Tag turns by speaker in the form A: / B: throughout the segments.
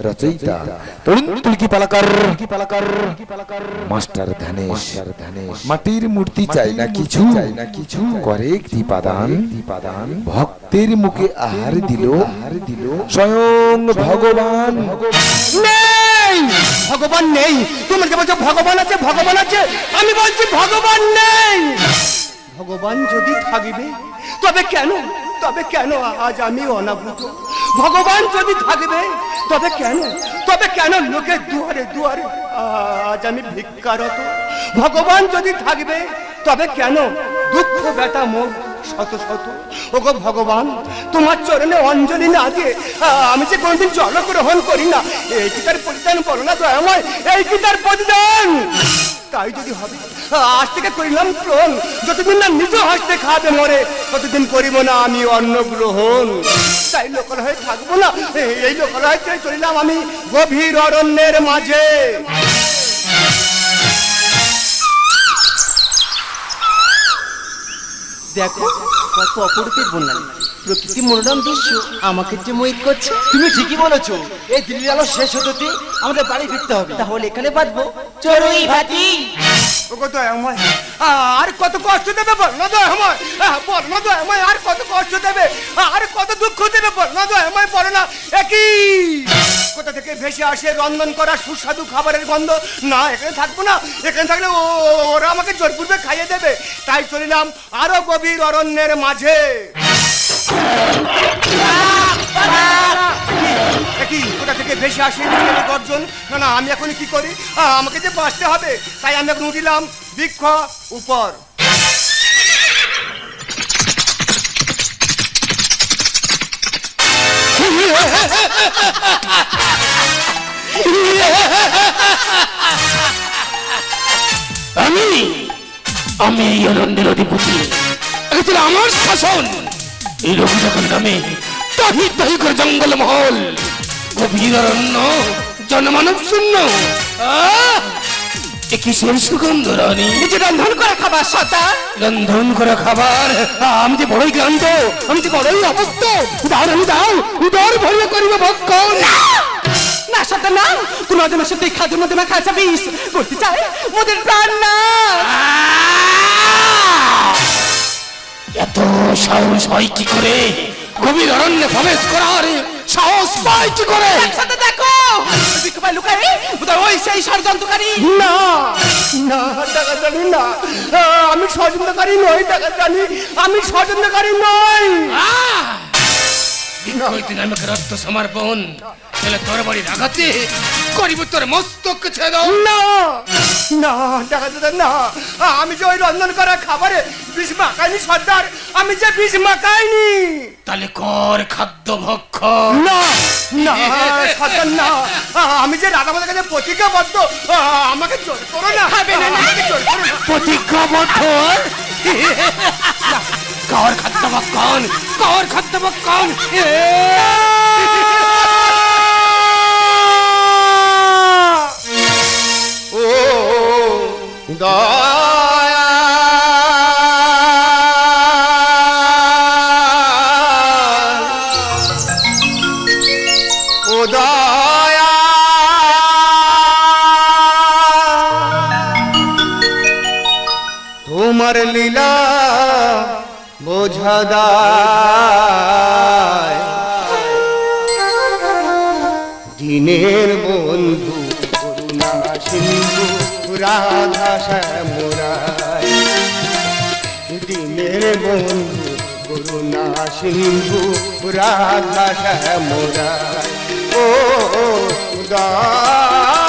A: রচয়িতা তরুণ তুলকি পালাকার মাস্টার ধানেশ ধানেশ মাটির মূর্তি চাই না কিছু চাই না কিছু করে কৃপাদান কৃপাদান ভক্তের মুখে আহার দিল আহার দিল স্বয়ং ভগবান
B: নেই ভগবান নেই তোমার যে বলছো ভগবান আছে ভগবান আছে। আমি বলছি ভগবান নেই। ভগবান যদি থাকবে তবে কেন? তবে কেন আজ আমি অনাবৃত? ভগবান যদি থাকবে, তবে কেন? তবে কেন লোকের দুয়ারে দুয়ারে? আজ আমি ভিক্ষারত। ভগবান যদি থাকবে, তবে কেন? দুঃখ, ব্যথা মুখ শত শত। ওগো ভগবান, তোমার চরণে অঞ্জলি না দিয়ে আমি যে কোনদিন জলগ্রহণ করি না এই কি তার পরিধান বলো না দয়াময় এই কি তার পরিধান তাই যদি হবে, আজ থেকে করিলাম ক্রোন যতদিন না নিজ হাসতে খাবে মরে, ততদিন করিব না আমি অন্ন গ্রহণ তাই লোকাল হয়ে থাকব না, এই- এই লোকাল হয়ে চলিলাম আমি গভীর অরণ্যের মাঝে।
C: দেখো, কত অপরূপের বন্যা প্রকৃতি মনোরম দৃশ্য আমাকে যে মোহিত করছে।
D: তুমি ঠিকই বলেছ এই দিল্লির আলো শেষ হতে আমাদের বাড়ি ফিরতে হবে।
C: তাহলে এখানে বাঁধবো চড়ুই ভাতি।
B: আর কত কষ্ট দেবে বল না দয়াময়? আহ, বল না দয়াময় আর কত কষ্ট দেবে? আর কত দুঃখ দেবে বল না দয়াময়? বল না একই কোথা থেকে ভেসে আসে রন্ধন করা সুস্বাদু খাবারের গন্ধ? না এখানে থাকব না। এখানে থাকলে ও- ওরা আমাকে জোরপূর্বে খাইয়ে দেবে। তাই চলিলাম আরও গভীর অরণ্যের মাঝে। কি, কোথা আসে গর্জন? না না, আমি এখন কি করি? আমাকে যে বাঁচতে হবে, তাই আমি এখন উঠিলাম বৃক্ষ উপর।
E: আমি আমি এই অধিপতি। আমার শাসন। এই রঘুযখন নামে তাহি তাহি করে জঙ্গল মহল। গভীর অরণ্য জনমানব শূন্য। সুগন্ধ রানী?
C: রন্ধন করা খাবার সতা।
E: রন্ধন করা খাবার? আমি যে বড়ই ক্লান্ত আমি যে বড়ই অবস্থ দাও রানী দাও উদর ভরিয়ে করিব ভক্ষণ।
C: না! সতা না! কোন অজনের সাথে এই খাদ্যের মধ্যে মাখা আছে বিষ। করতে চাই মোদের প্রাণ না।
E: এত সাহস হয় কি করে? গভীর অরণ্যে প্রবেশ করার সাহস পায় কি করে?
C: একসাথে দেখো। লুকাই বোধহয় ওই সেই ষড়যন্ত্রকারী
B: না না টাকা জানি না। আমি ষড়যন্ত্রকারী নই টাকা জানি আমি ষড়যন্ত্রকারী নই।
E: হইতে নামে রক্ত সমর্পণ। তাহলে তোর বাড়ি রাগাতে করিব তোর মস্তক ছেদ।
B: না না দাদা না আমি যে ওই রন্ধন করা খাবারে বিষ মাখাইনি সর্দার আমি যে বিষ মাখাইনি।
E: তাহলে কর খাদ্য ভক্ষ।
B: না না সর্দার না। আমি যে রাধামাদের কাছে প্রতিজ্ঞাবদ্ধ আমাকে জোর করো না। আমাকে জোর করো না।
E: প্রতিজ্ঞাবদ্ধ কর খাদ্য ভক্ষণ কর খাদ্য ভক্ষণ।
B: ও তোমার লীলা বোঝা দিনের বন্ধু করুণা সিন্ধু, রাধা শ্যামরায়। দিনের বন্ধু করুণা সিন্ধু, রাধা শ্যামরায়। ও দয়া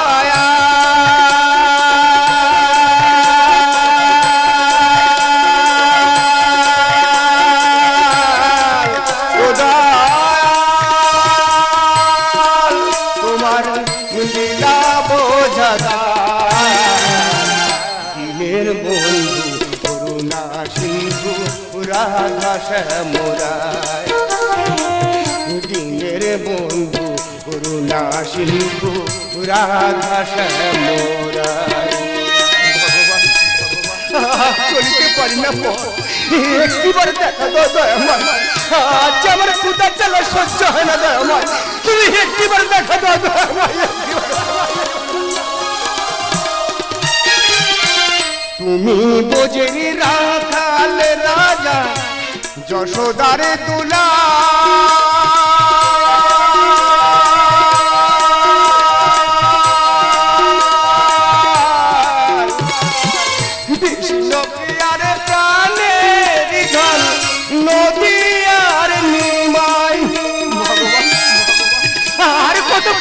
B: দিনের বন্ধু করুণা সিন্ধু রাধা শ্যামরায় তুমি বোঝেনি রাখাল রাজা যশোদারে তুলা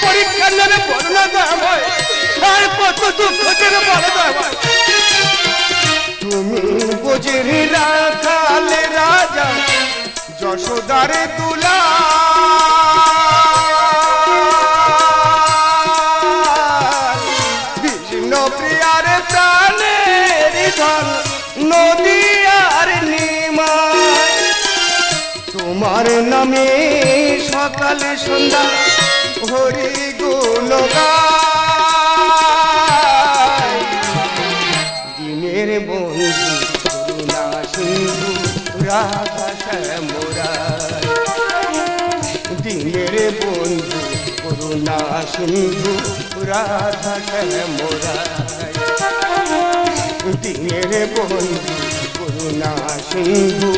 B: পরীক্ষা নেবে বলো না দয়াময় আর কত দুঃখ দেবে বলো দয়াময় তুমি বুঝির রাখালে রাজা, যশোদারে তুলা বিষ্ণ প্রিয়ার প্রাণের ধন নদী আর নিমাই। তোমার নামে সকালে সন্ধ্যা হরি গুণ রাধা শ্যামরায় দিনের বন্ধু করুণা সিন্ধু রাধা শ্যামরায় দিনের বন্ধু করুণা সিন্ধু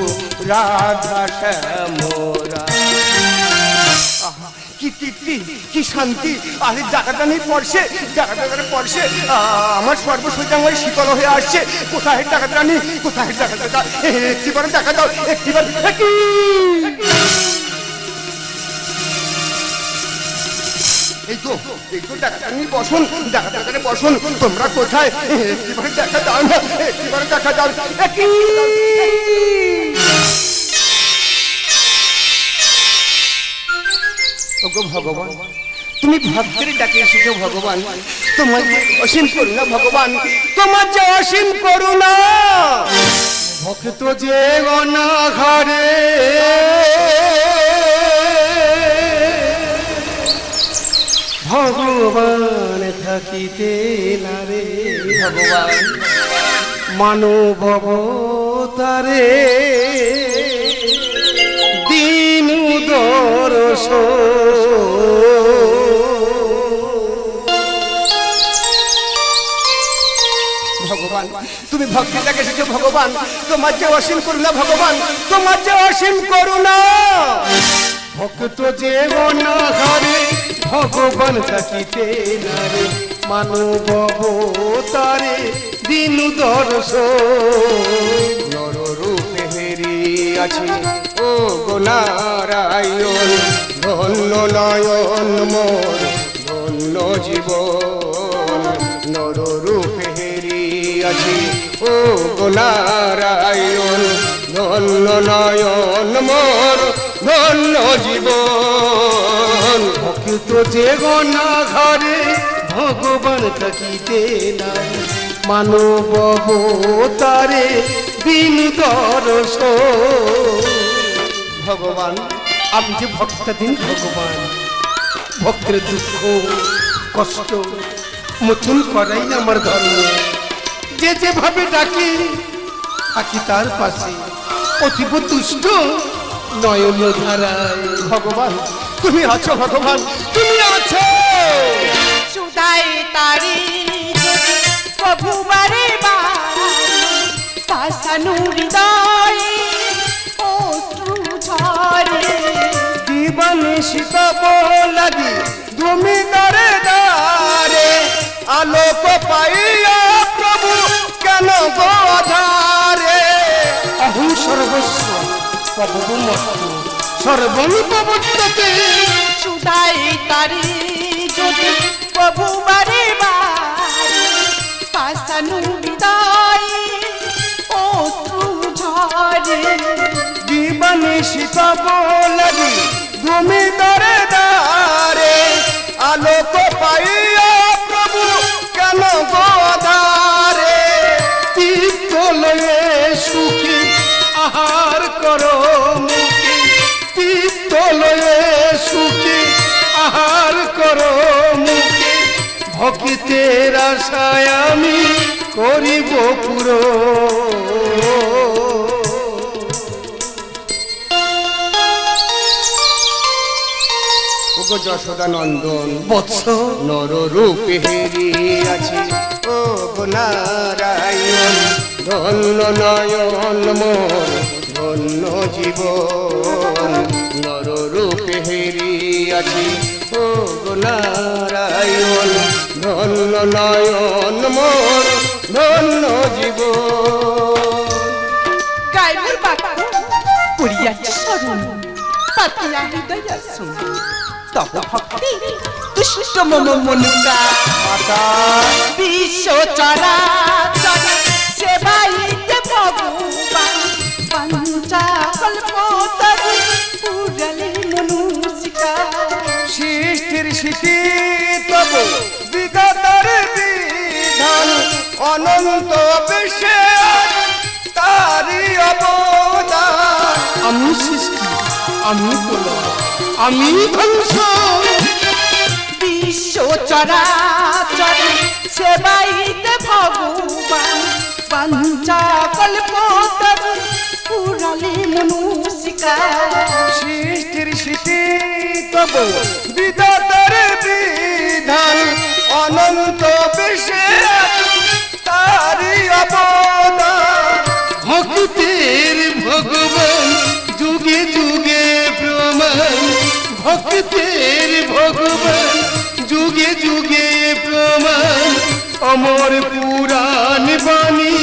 B: রাধা শ্যামরায় আহা, কি তৃপ্তি, কি শান্তি? আরে জায়গাটা নেই পড়ছে জায়গাটা পড়ছে আমার সর্বসজ্জাঙ্গল শীতল হয়ে আসছে। কোথায় টাকাটা নেই কোথায় টাকাটা একটিবার দেখা দাও, একটিবার? এই তো এই তো নিয়ে বসুন টাকাটা বসুন। তোমরা কোথায়? একটিবার দেখা দাও না, একটিবার দেখা দাও। কি? ওগো ভগবান তুমি ভক্তের ডাকে এসেছ ভগবান। তোমার যে অসীম করুণা ভগবান তোমার যে অসীম করুণা। ভক্ত যে অনাঘরে ভগবান থাকিতে না রে। ভগবান। মানব তারে দিন দরস ভগবান, তুমি ভক্তিটাকে এসেছ, ভগবান। তোমার যে অসীম করুণা, ভগবান, তোমার যে অসীম করুণা। ভক্ত যে অনাহারে ভগবান থাকিতে নারে, মানব তারে দিন দর্শ নররূপে হেরি আছে ও গোনারায়ণ ধন্য নয়ন মোর ধন্য জীবন, নররূপে হেরি আছে ও গোনারায়ণ ধন্য নয়ন মোর ধন্য জীবন। ভক্ত যে গনা ঘরে ভগবান থাকিতে নাই। মানব তারে দিন দরস ভগবান আমি যে ভক্তাধীন ভগবান। ভক্তের দুঃখ, কষ্ট মোচন করাই আমার ধর্ম। যে যেভাবে ডাকি থাকি তার পাশে। অতীব তুষ্ট নয়ন ধারায়। ভগবান, তুমি আছো, ভগবান, তুমি আছো।
C: সুদাই তারি প্রভু বারে পাশানু
B: শীতব লাগি তুমি দরে দারে আলোক পাইয়া প্রভু কেন গোধারে অহং সর্বস্ব পবমস্ত সর্বং
C: সুদাই তারি যদি প্রভু বারে পাশানু হৃদয় অশ্রু ঝরে।
B: জীবনে শীতব লাগি তুমি অতীতের আশায় আমি করিব পুরো। যশোদানন্দন
C: বৎস।
B: নর রূপে হেরিয়াছি। ও নারায়ণ ধন্য নয়ন মন ধন্য জীব নর রূপ হেরি হেরিয়াছি ও গো নারায়ণ ধন্য নয়ন মোর ধন্য জীবন।
C: গাইবুর বাক্য পড়িয়াছি স্মরণ পাতিয়া হৃদয় আসুন তব ভক্তি দুষ্ট মম মনুকা। বিশ্ব চরাচর সেবাইতে ভগবান
B: অনন্ত বিশ্বে তারি অবদান।
C: আমি সৃষ্টি, আমি তোলা আমি ধ্বংস। বিশ্ব চরাচর, সেবাইতে ভগবান পঞ্চা পুরালে মনুষিকা
F: অমর পুরাণ বাণী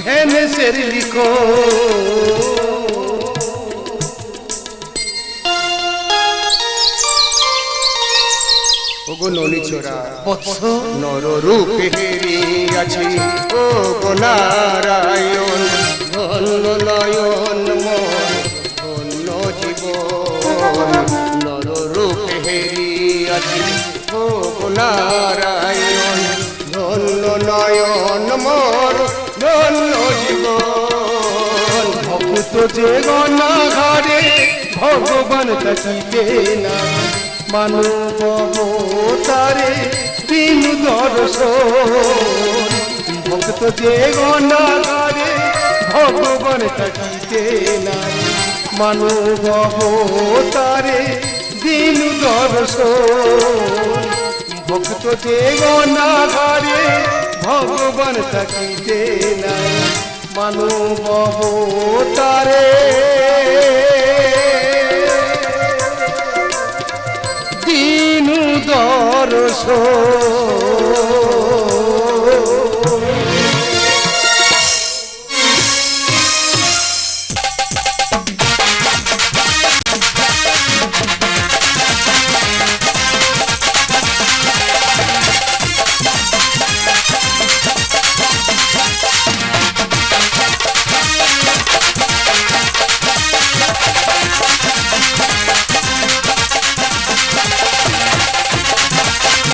F: ধ্যানেশের লিখো।
B: ওগো ননি ছোড়া নর রূপে হেরিয়াছি ও গো নারায়ণ ধন্য নয়ন মন ধন্য জীবন। নর রূপে হেরিয়াছি ও গো
F: যে গণাঘরে ভগবান তাকিতে না। মানব তারে দিন দর্শন। ভক্ত যে গণাঘরে ভগবান তাকিতে না। মানব তারে দিন দর্শন। ভক্ত যে গণাঘরে ভগবান তাকিতে না। মানব তারে দিনু দর্শন